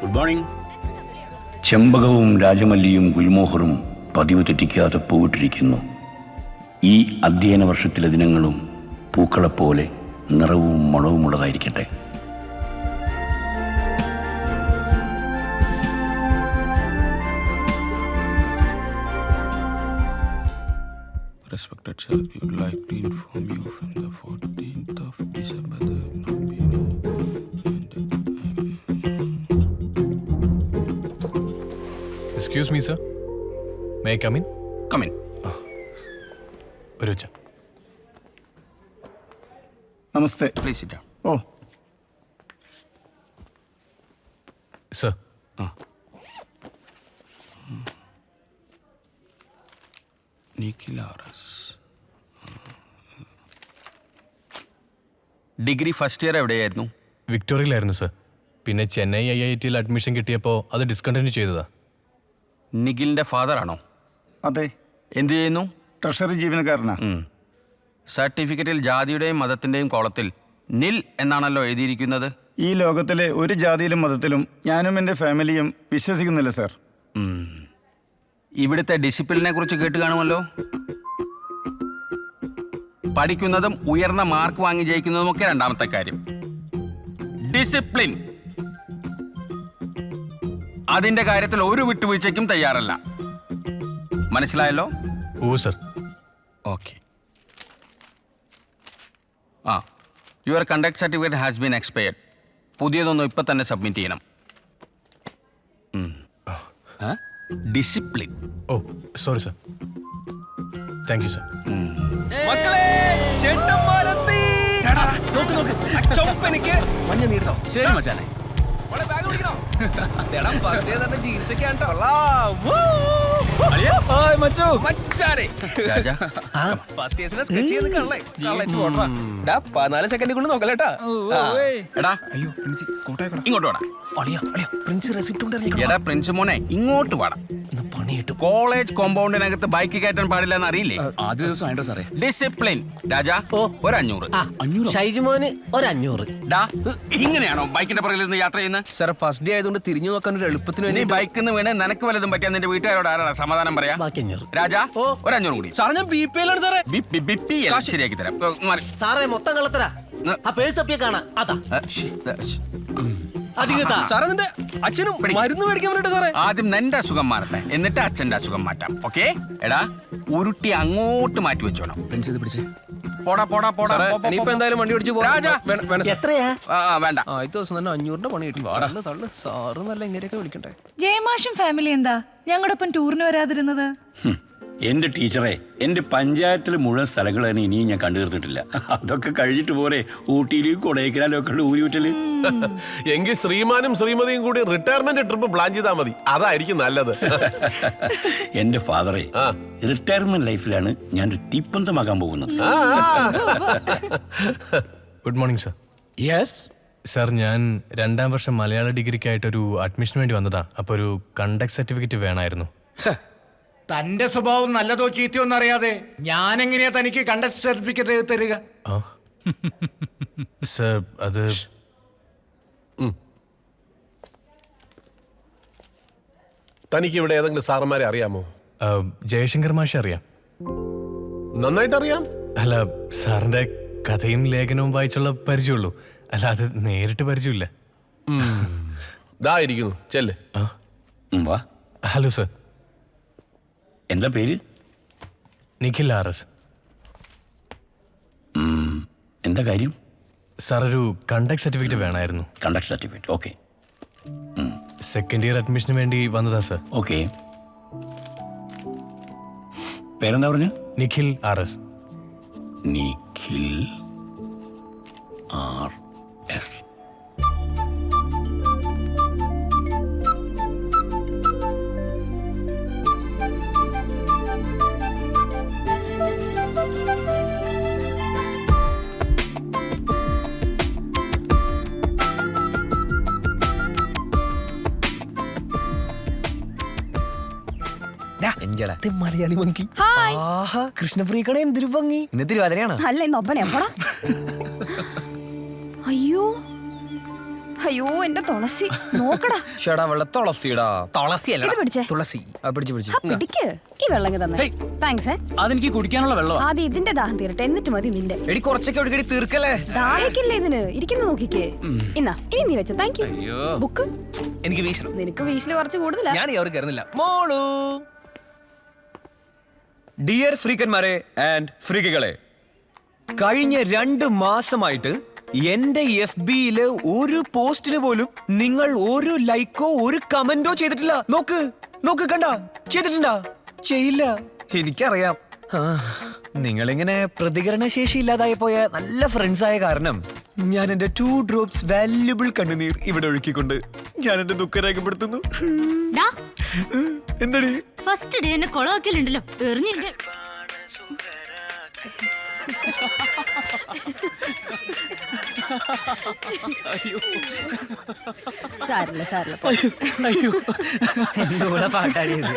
Good morning ചെമ്പകവും രാജമല്ലിയും ഗുൽമോഹറും പതിവ് തെറ്റിക്കാതെ പൂവിട്ടിരിക്കുന്നു ഈ അധ്യയന വർഷത്തിലെ ദിനങ്ങളും പൂക്കളെപ്പോലെ നിറവും മണവുമുള്ളതായിരിക്കട്ടെ. Respected sir, we would like to inform you from the 14th of December. Excuse me sir may come in come in Come in. ഒരു നമസ്തേ. Please sit down. ഓ. സർ ആ. ഡിഗ്രി ഫസ്റ്റ് ഇയർ എവിടെയായിരുന്നു? വിക്ടോറിയയിലായിരുന്നു സർ പിന്നെ Chennai I I ടിയിൽ admission കിട്ടിയപ്പോൾ അത് discontinue ചെയ്തതാ. നിഖിലിന്റെ ഫാദർ ആണോ അതെ. എന്തു ചെയ്യുന്നു? ട്രഷറി ജീവനക്കാരനാ. സർട്ടിഫിക്കറ്റിൽ ജാതിയുടെയും മതത്തിന്റെയും കോളത്തിൽ നിൽ എന്നാണല്ലോ എഴുതിയിരിക്കുന്നത്? ഈ ലോകത്തിലെ ഒരു ജാതിയിലും മതത്തിലും ഞാനും എന്റെ ഫാമിലിയും വിശ്വസിക്കുന്നില്ല സാർ. ഇവിടുത്തെ ഡിസിപ്ലിനെ കുറിച്ച് കേട്ട് കാണുമല്ലോ. പഠിക്കുന്നതും ഉയർന്ന മാർക്ക് വാങ്ങി ജയിക്കുന്നതും ഒക്കെ രണ്ടാമത്തെ കാര്യം. ഡിസിപ്ലിൻ. അതിന്റെ കാര്യത്തിൽ ഒരു വിട്ടുവീഴ്ചയ്ക്കും തയ്യാറല്ല. മനസ്സിലായല്ലോ? ഓ സർ. ഓക്കെ. ആ your conduct certificate has been expired. പുതിയതൊന്നും ഇപ്പം തന്നെ സബ്മിറ്റ് ചെയ്യണം. Discipline. Oh sorry sir. Thank you sir. മക്കളെ ചേട്ടന്മാരെത്തി. നോക്ക് നോക്ക്. മഞ്ഞ നീട്ടോ. ശരി മച്ചാനെ. ബാഗ് പിടിക്കണോ പതിനാല് സെക്കൻഡ് കൊണ്ട് നോക്കല്ലേട്ടാ എടാ അയ്യോ പ്രിൻസി സ്കൂട്ടായിക്കോടാ ഇങ്ങോട്ട് വാടാ. അളിയാ അളിയാ പ്രിൻസ് റെസിപ്റ്റ് എടാ പ്രിൻസ് മോനെ ഇങ്ങോട്ട് വാടാ. പണിയിട്ട് കോളേജ് കോമ്പൗണ്ടിനകത്ത് ബൈക്ക് കയറ്റാൻ പാടില്ല എന്ന് അറിയില്ലേ ആദ്യ ദിവസം വേണ്ട സാറേ. ഡിസിപ്ലിൻ രാജ ഒരു അഞ്ഞൂറ്? അഞ്ഞൂറ് ഷൈജുമോന് ഒരഞ്ഞൂറ്. ഡാ ഇങ്ങനെയാണോ ബൈക്കിന്റെ പുറകിൽ നിന്ന് യാത്ര ചെയ്യുന്നത്? സാർ ഫസ്റ്റ് ഡേ ആയതുകൊണ്ട് തിരിഞ്ഞു നോക്കാൻ ഒരു എളുപ്പത്തിന് നീ വേണ്ടി ബൈക്കിൽ നിന്ന് വീണ് നിനക്ക് വല്ലതും പറ്റിയാ നിന്റെ വീട്ടുകാരോട് ആരാടാ സമാധാനം പറയാ? രാജാ ഓ രാജ ഒരു അഞ്ഞൂറ് കൂടി. സാറേ ഞാൻ ബി പി എല്ലാണ് സാറേ. B- B- B- P L ശരിയാക്കി തരാം. ഏ, മാറി. സാറേ മൊത്തം കള്ളത്തരാ. ആ പേഴ്സ് അപ്പിയെ കാണാ. അതാ. ഏ, ശ്ശി, ഏ, ശ്ശി. അധികത്താ സാറേ നിന്റെ അച്ഛനും മരുന്ന് മേടിക്കാൻ വേണ്ടിട്ട് സാറേ? ആദ്യം നിന്റെ അസുഖം മാറട്ടെ. എന്നിട്ട് അച്ഛന്റെ അസുഖം മാറ്റാം. ഓക്കെ? എടാ ഉരുട്ടി അങ്ങോട്ട് മാറ്റി വെച്ചോണം. പ്രിൻസ് ഇത് പിടിച്ചേ. പോടാ പോടാ പോടാ. ഇനിയിപ്പോ എന്തായാലും വണ്ടി ഓടിച്ചു. വേണ്ട വേണ്ട എത്രയാ? ആ, ആ, വേണ്ട. ആദ്യത്തെ ദിവസം തന്നെ അഞ്ഞൂറിന്റെ പണി കിട്ടി. തള്ളു തള്ളു. സാറ് നല്ല ഇങ്ങനെയൊക്കെ വിളിക്കണ്ടേ? ജയമാഷും ഫാമിലി എന്താ? ഞങ്ങളുടെ ഒപ്പം ടൂറിന് വരാതിരുന്നത്? എന്റെ ടീച്ചറെ എന്റെ പഞ്ചായത്തിൽ മുഴുവൻ സ്ഥലങ്ങൾ തന്നെ ഇനിയും ഞാൻ കണ്ടു തീർന്നിട്ടില്ല അതൊക്കെ കഴിഞ്ഞിട്ട് പോരെ ഊട്ടിയിലേക്ക് കൊടൈക്കനാലും ഒക്കെ ഉള്ള ഊരിവിട്ടൽ എങ്കിൽ ശ്രീമാനും ശ്രീമതിയും കൂടി റിട്ടയർമെന്റ് ട്രിപ്പ് പ്ലാൻ ചെയ്താൽ മതി. അതായിരിക്കും നല്ലത്. എന്റെ ഫാദറെ റിട്ടയർമെന്റ് ലൈഫിലാണ് ഞാൻ ഞാനൊരു തീപ്പന്തമാകാൻ പോകുന്നത്. Good morning sir yes sir ഞാൻ രണ്ടാം വർഷം മലയാള ഡിഗ്രിക്കായിട്ടൊരു അഡ്മിഷന് വേണ്ടി വന്നതാ. അപ്പോൾ ഒരു കണ്ടക്ട് സർട്ടിഫിക്കറ്റ് വേണമായിരുന്നു തന്റെ സ്വഭാവം നല്ലതോ ചീത്തയോ എന്നറിയാതെ ഞാൻ എങ്ങനെയാ തനിക്ക് കണ്ടക്ട് സർട്ടിഫിക്കറ്റ് തരിക? സർ അത് തനിക്ക് ഇവിടെ ഏതെങ്കിലും സാറന്മാരെ അറിയാമോ? ജയശങ്കർ മാഷ അറിയാം. നന്നായിട്ട് അറിയാം അല്ല സാറിന്റെ കഥയും ലേഖനവും വായിച്ചുള്ള പരിചയമുള്ളൂ. അല്ല അത് നേരിട്ട് പരിചയമില്ല. ദാ ഇരിക്കുന്നു. ചെല്ല്. ആ. വാ. Hello sir. എന്താ പേര്? Nikhil R S. എന്താ കാര്യം? സാർ ഒരു കണ്ടക്ട് സർട്ടിഫിക്കറ്റ് വേണമായിരുന്നു. Conduct certificate okay second year അഡ്മിഷന് വേണ്ടി വന്നതാ സാർ ഓക്കെ പേരെന്താ പറഞ്ഞു? Nikhil R S. Nikhil Malayali monkey hi. ആഹാ കൃഷ്ണപ്രിയക്കണ എന്തൊരു ഭംഗി. ഇന്ന് തിരുവാതിരയാണ് അല്ല ഇന്ന് ഒപ്പന എപ്പോടാ അയ്യോ. അയ്യോ എന്റെ തുളസി. നോക്കടാ. ഷടാ വെള്ള തുളസിടാ. തുളസി ഇത് പിടിച്ചേ. തുളസി. ആ പിടിച്ചു പിടിച്ചു. ആ, പിടിക്ക്. ഈ വെള്ളം തന്നെ. ഹേയ്. താങ്ക്സ് അതെനിക്ക് കുടിക്കാനുള്ള വെള്ളം ആദ്യം ഇതിന്റെ ദാഹം തീരട്ടെ എന്നിട്ട് മതി നിന്റെ. എടി കുറച്ചൊക്കെ എവിടേക്കടി തീർക്കല്ലേ? ദാഹിക്കില്ലേ ഇതിന്? ഇരിക്കുന്നു നോക്കിക്കേ. ഇന്നാ ഇനി നീ വെച്ചോ. താങ്ക് യു അയ്യോ. ബുക്ക് എനിക്ക് വീശണം. നിനക്ക് വീശിൽ കുറച്ച് കൂടുതലാ. ഞാൻ അവർ കയറുന്നില്ല. മോളു. ഡിയർ ഫ്രീക്കന്മാരെ ആൻഡ് ഫ്രീക്കുകളെ കഴിഞ്ഞ രണ്ട് മാസമായിട്ട് എന്റെ എഫ് ബിയിൽ ഒരു പോസ്റ്റിന് പോലും നിങ്ങൾ ഒരു ലൈക്കോ ഒരു കമന്റോ ചെയ്തിട്ടില്ല. നോക്ക് നോക്ക് കണ്ട. ചെയ്തിട്ടുണ്ടാ? ചെയ്യില്ല. എനിക്കറിയാം. നിങ്ങളിങ്ങനെ പ്രതികരണശേഷി ഇല്ലാതായി പോയ നല്ല ഫ്രണ്ട്സ് ആയ കാരണം ഞാൻ എന്റെ ടു ഡ്രോപ്സ് വാല്യുബിൾ കണ്ണുനീർ ഇവിടെ ഒഴുക്കിക്കൊണ്ട് ഞാൻ എന്റെ ദുഃഖം രേഖപ്പെടുത്തുന്നു. എന്താടി? ഫസ്റ്റ് ഡേ എന്നെ കൊളവാക്കലുണ്ടല്ലോ എറിഞ്ഞിട്ട് സാരില്ല സാരില്ല അയ്യോ എന്തോടാ പാട്ടാടിയത്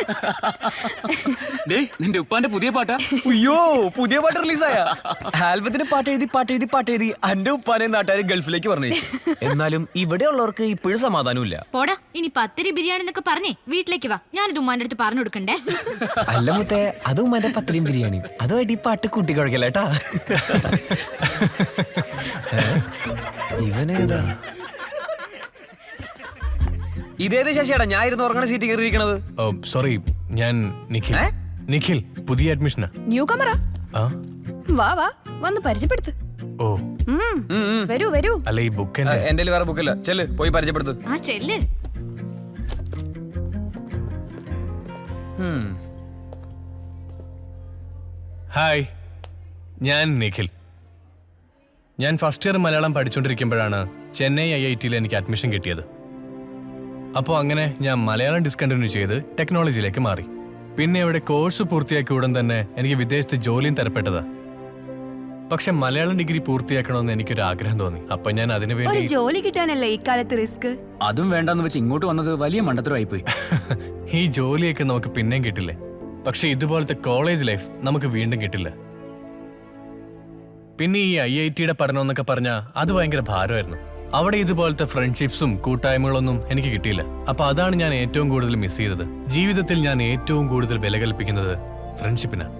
നിന്റെ ഉപ്പാന്റെ പുതിയ പാട്ടാ? അയ്യോ പുതിയ പാട്ട് റിലീസായ. ആൽബത്തിന് പാട്ട് എഴുതി പാട്ട് എഴുതി പാട്ട് എഴുതി എന്റെ ഉപ്പാനെ നാട്ടുകാർ ഗൾഫിലേക്ക് പറഞ്ഞു എന്നാലും ഇവിടെ ഉള്ളവർക്ക് ഇപ്പോഴും സമാധാനമില്ല. പോടാ ഇനി പത്തിരി ബിരിയാണി എന്നൊക്കെ പറഞ്ഞേ വീട്ടിലേക്ക് വാ. ഞാനിത് ഉമ്മാന്റെ അടുത്ത് പറഞ്ഞു കൊടുക്കണ്ടേ? അല്ല മുത്തേ അത് ഉമ്മാന്റെ പത്തിരിയും ബിരിയാണി അതുമായിട്ട് ഈ പാട്ട് കൂട്ടി. കുഴക്കല്ലേട്ടാ ഇവനേതാ? ഇതേത് ശശിയാടാ ഞാൻ ഇരുന്ന് ഉറങ്ങണ സീറ്റ് കയറിയിരിക്കണത്. സോറി ഞാൻ നിഖിൽ. നിഖിൽ പുതിയ അഡ്മിഷനാ ന്യൂ കമറ ആ? വാ വാ വന്ന് പരിചയപ്പെടുത്ത്. ഓ. വരൂ വരൂ. അല്ല ഈ ബുക്ക് എന്റെ വേറെ ബുക്കില്ല ചെല്ല് പോയി പരിചയപ്പെടുത്തു. ആ ചെല്ല്. ഹായ് ഞാൻ നിഖിൽ. ഞാൻ ഫസ്റ്റ് ഇയർ മലയാളം പഠിച്ചുകൊണ്ടിരിക്കുമ്പോഴാണ് ചെന്നൈ ഐ ഐ ടിയിൽ എനിക്ക് അഡ്മിഷൻ കിട്ടിയത്. അപ്പോൾ അങ്ങനെ ഞാൻ മലയാളം ഡിസ്കണ്ടിന്യൂ ചെയ്ത് ടെക്നോളജിയിലേക്ക് മാറി. പിന്നെ ഇവിടെ കോഴ്സ് പൂർത്തിയാക്കിയ ഉടൻ തന്നെ എനിക്ക് വിദേശത്ത് ജോലിയും തരപ്പെട്ടതാ. പക്ഷെ മലയാളം ഡിഗ്രി പൂർത്തിയാക്കണമെന്ന് എനിക്കൊരു ആഗ്രഹം തോന്നി. അപ്പൊ ഞാൻ അതിനു വേണ്ടി ജോലി കിട്ടാനല്ലേ ഇക്കാലത്ത് റിസ്ക് അതും വേണ്ടെന്ന് വെച്ച് ഇങ്ങോട്ട് വന്നത് വലിയ മണ്ടത്തരമായി പോയി ഈ ജോലിയൊക്കെ നമുക്ക് പിന്നെയും കിട്ടില്ലേ? പക്ഷെ ഇതുപോലത്തെ കോളേജ് ലൈഫ് നമുക്ക് വീണ്ടും കിട്ടില്ല. പിന്നെ ഈ ഐ ഐ ടിയുടെ പഠനം എന്നൊക്കെ പറഞ്ഞാൽ അത് ഭയങ്കര ഭാരമായിരുന്നു. അവിടെ ഇതുപോലത്തെ ഫ്രണ്ട്ഷിപ്സും കൂട്ടായ്മകളൊന്നും എനിക്ക് കിട്ടിയില്ല. അപ്പൊ അതാണ് ഞാൻ ഏറ്റവും കൂടുതൽ മിസ് ചെയ്തത്. ജീവിതത്തിൽ ഞാൻ ഏറ്റവും കൂടുതൽ വില കൽപ്പിക്കുന്നത് ഫ്രണ്ട്ഷിപ്പിനാണ്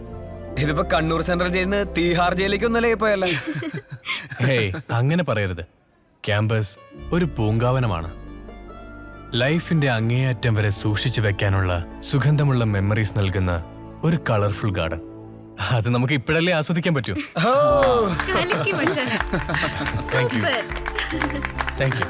ഇതിപ്പോ കണ്ണൂർ സെൻട്രൽ ജയിലിൽ നിന്ന് തീഹാർ ജയിലേക്കൊന്നല്ലേ പോയല്ലേ? ഹേയ് അങ്ങനെ പറയരുത്. ക്യാമ്പസ് ഒരു പൂങ്കാവനമാണ്. ലൈഫിന്റെ അങ്ങേയറ്റം വരെ സൂക്ഷിച്ചു വെക്കാനുള്ള സുഗന്ധമുള്ള മെമ്മറീസ് നൽകുന്ന ഒരു കളർഫുൾ ഗാർഡൻ അത് നമുക്ക് ഇപ്പോഴല്ലേ ആസ്വദിക്കാൻ പറ്റൂ. കലക്കി യു സൂപ്പർ താങ്ക് യു